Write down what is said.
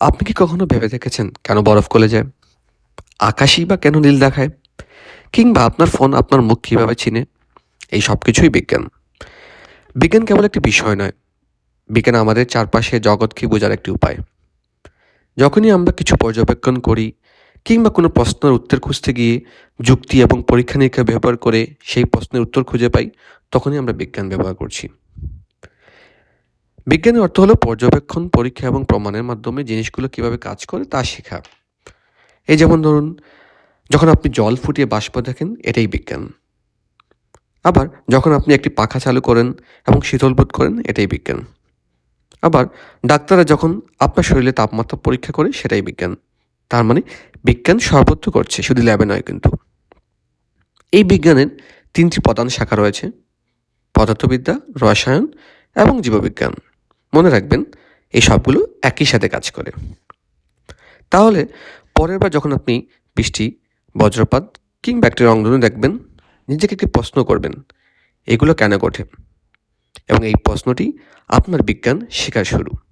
আপনি কি কখনো ভেবে দেখেছেন কেন বরফ গলে যায়? আকাশই বা কেন নীল দেখায়? কিংবা আপনার ফোন আপনার মুখ কীভাবে চিনে? এই সব কিছুই বিজ্ঞান। বিজ্ঞান কেবল একটি বিষয় নয়। বিজ্ঞান আমাদের চারপাশে জগৎকে বোঝার একটি উপায়। যখনই আমরা কিছু পর্যবেক্ষণ করি, কিংবা কোনো প্রশ্নের উত্তর খুঁজতে গিয়ে যুক্তি এবং পরীক্ষা নিরীক্ষা ব্যবহার করে সেই প্রশ্নের উত্তর খুঁজে পাই, তখনই আমরা বিজ্ঞান ব্যবহার করছি। বিজ্ঞানের অর্থ হলো পর্যবেক্ষণ, পরীক্ষা এবং প্রমাণের মাধ্যমে জিনিসগুলো কীভাবে কাজ করে তা শেখা। এই যেমন ধরুন, যখন আপনি জল ফুটিয়ে বাষ্প দেখেন, এটাই বিজ্ঞান। আবার যখন আপনি একটি পাখা চালু করেন এবং শীতল বোধ করেন, এটাই বিজ্ঞান। আবার ডাক্তাররা যখন আপনার শরীরে তাপমাত্রা পরীক্ষা করে, সেটাই বিজ্ঞান। তার মানে বিজ্ঞান সর্বত্র করছে, শুধু ল্যাবে নয় কিন্তু। এই বিজ্ঞানের তিনটি প্রধান শাখা রয়েছে, পদার্থবিদ্যা, রসায়ন এবং জীববিজ্ঞান। মনে রাখবেন, এই সবগুলো একই সাথে কাজ করে। তাহলে পরের বার যখন আপনি বৃষ্টি, বজ্রপাত কিংবা একটি রংধনু দেখবেন, নিজেকে একটি প্রশ্ন করবেন, এগুলো কেন ঘটে? এবং এই প্রশ্নটি আপনার বিজ্ঞান শেখা শুরু।